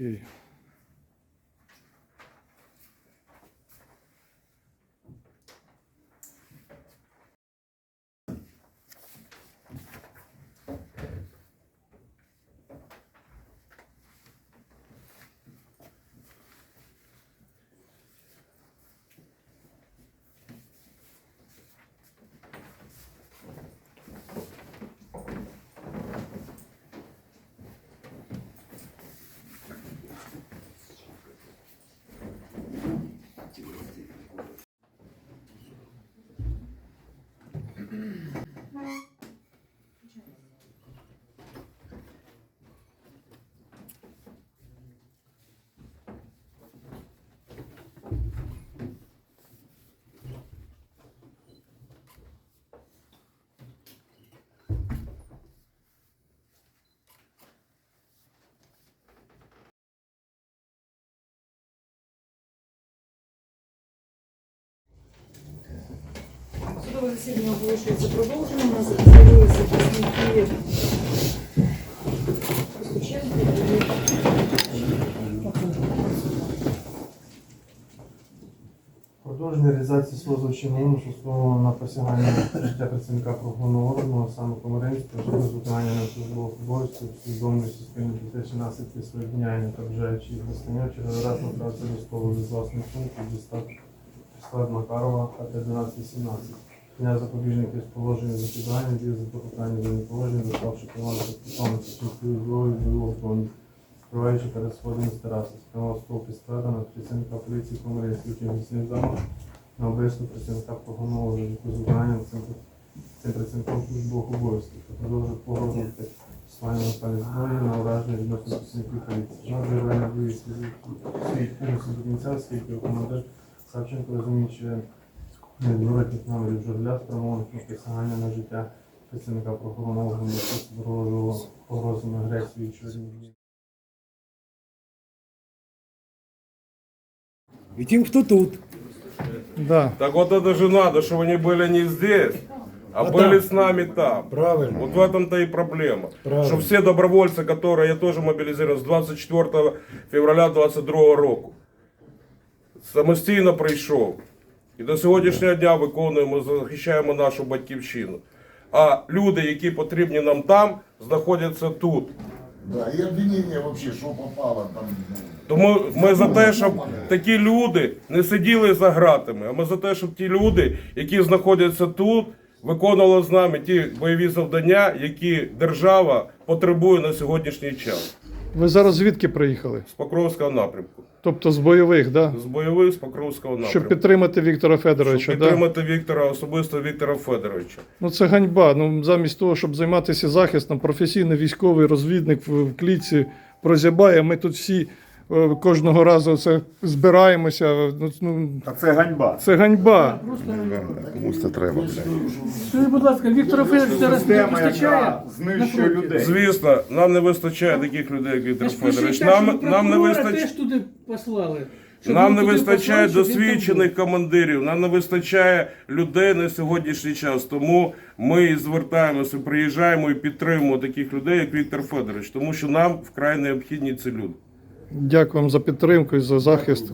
Okay. Судове засідання оголошується продовженим. У нас з'явилися представники Продовження реалізації слозовчим мінусу спробувало на присягання життя працівника правоохоронного органу, а саме Комаринського, щодо виконання на службових обов'язків, свідомої системи безпечні наслідки своїх дня та бажаючи їх достання, через раз направився військового з власних пунктів дістав Макарова АТ-12-17 зняття запобіжників з положення запідання, дію запитання до положення, заставши команду підписом сучасної зброї до автомобіля, скриваючи перед сходом з тераси, спрямував стовп із на працівника поліції Комарія Слідчим міцним замок, на обрисну працівника погонового за яку збирання цим працівником службових обов'язків, та продовжив погрожувати послання Наталі Зброї на ураження відносно працівників поліції. Вона заявляє на свій пункт до кінця, оскільки командир Савченко розуміючи, невідворотних намірів журля, спрямованих на присягання на життя працівника правоохоронного органу, погрожував погрозами агресії і чорні дії. И тем, кто тут. Да. Так вот это же надо, чтобы они были не здесь, а, А были там. с нами там. Правильно. Вот в этом-то и проблема. Правильно. Что все добровольцы, которые я тоже мобилизирован с 24 февраля 22 року, самостійно прийшов. І до сьогоднішнього дня виконуємо, захищаємо нашу батьківщину. А люди, які потрібні нам там, знаходяться тут. Да, и обвинение вообще, что попало там. ну, Тому ми за те, щоб такі люди не сиділи за ґратами, а ми за те, щоб ті люди, які знаходяться тут, виконували з нами ті бойові завдання, які держава потребує на сьогоднішній час Ви зараз звідки приїхали? з Покровського напрямку, Тобто з бойових, да? з бойових з Покровського напрямку. Щоб підтримати Віктора Федоровича, Щоб да? підтримати Віктора, особисто Віктора Федоровича. Ну це ганьба. Ну замість того, щоб займатися захистом, професійний військовий розвідник в, клітці прозябає. Ми тут всі кожного разу це збираємося. Ну, ну А це ганьба. це ганьба. Комусь це треба, блядь. Скажіть, будь ласка, Віктора Федоровича зараз не вистачає? яка знищує людей. Звісно, нам не вистачає таких людей, як Віктор Федорович. Нам, нам не вистачає. теж туди послали. Щоб Нам він не туди вистачає послав, щоб він там досвідчених командирів, нам не вистачає людей на сьогоднішній час. Тому ми і звертаємося, приїжджаємо і підтримуємо таких людей, як Віктор Федорович, тому що нам вкрай необхідні ці люди. Дякую вам за підтримку і за захист.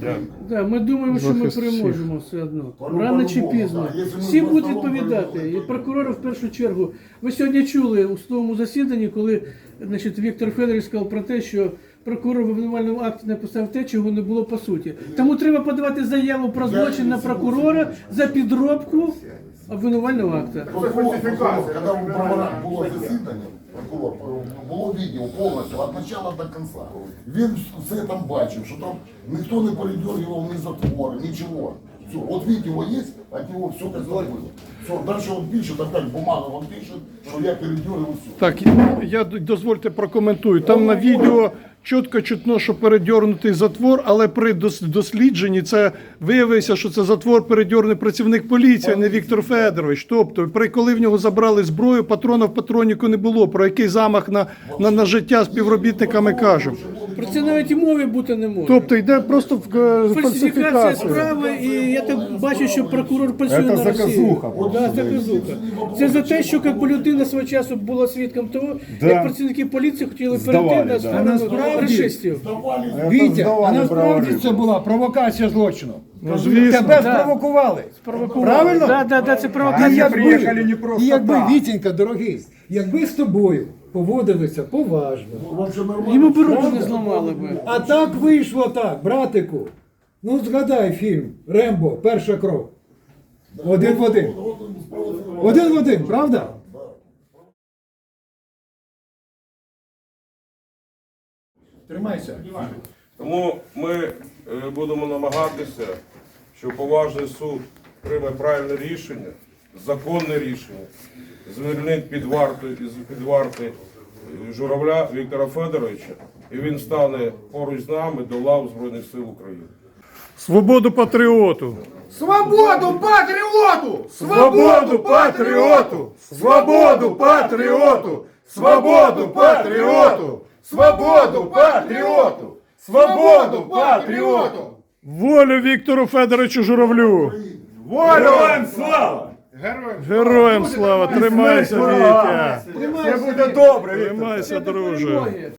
Дякую. Да, ми думаємо, що ми Захист всіх. переможемо все одно. Рано чи пізно. Всі будуть відповідати. І прокурори в першу чергу. Ви сьогодні чули у судовому засіданні, коли значить, Віктор Федорович сказав про те, що прокурор в обвинувальному акті написав те, чого не було по суті. Тому треба подавати заяву про злочин на прокурора за підробку обвинувального акта. Прокурор, когда у прокурора було засідання, прокурор, було відео повністю, від початку до кінця. Він все там бачив, що там ніхто не передергивав ні затвор, нічого. Все, от відео є, от нього все как было. Все, дальше он пишет, опять бумага он пишет, що я передергивал все. Так, я дозвольте прокоментую. Там на відео чітко чутно, що передьорнутий затвор, але при дос- дослідженні це виявилося, що це затвор передьорний працівник поліції, а не Віктор Федорович. Тобто, при коли в нього забрали зброю, патрона в патроніку не було. Про який замах на, на, на життя співробітника ми кажемо. Про це навіть і мови бути не може. Тобто йде просто в- е, Фальсифікація справи, і я так бачу, що прокурор працює на Росію. Да, заказуха. Це за те, що як людина свого часу була свідком того, Да. як працівники поліції хотіли перейти на да. сторону фашистів. Вітя, а насправді це була провокація злочину. Ну, звісно. Тебе спровокували. Правильно? Да, да, да, це І провокація. приїхали не просто і якби так. Вітенька, дорогий, якби з тобою поводилися поважно, Йому би руку не зламали би. а так вийшло так, братику. Ну згадай фільм Рембо, перша кров. Один в один. Один в один, правда? Тримайся. Тому ми е, будемо намагатися, щоб поважний суд прийме правильне рішення, законне рішення, звільнить під варту із під варти е, журавля Віктора Федоровича, і він стане поруч з нами до лав Збройних сил України. Свободу патріоту! Свободу патріоту! Свободу патріоту! Свободу патріоту! Свободу патріоту! Свободу патріоту! Свободу патріоту! Волю Віктору Федоровичу Журавлю! Волю! Героям слава! Героям слава! Тримайся, Вітя! Все буде добре, Віктор. Тримайся, друже!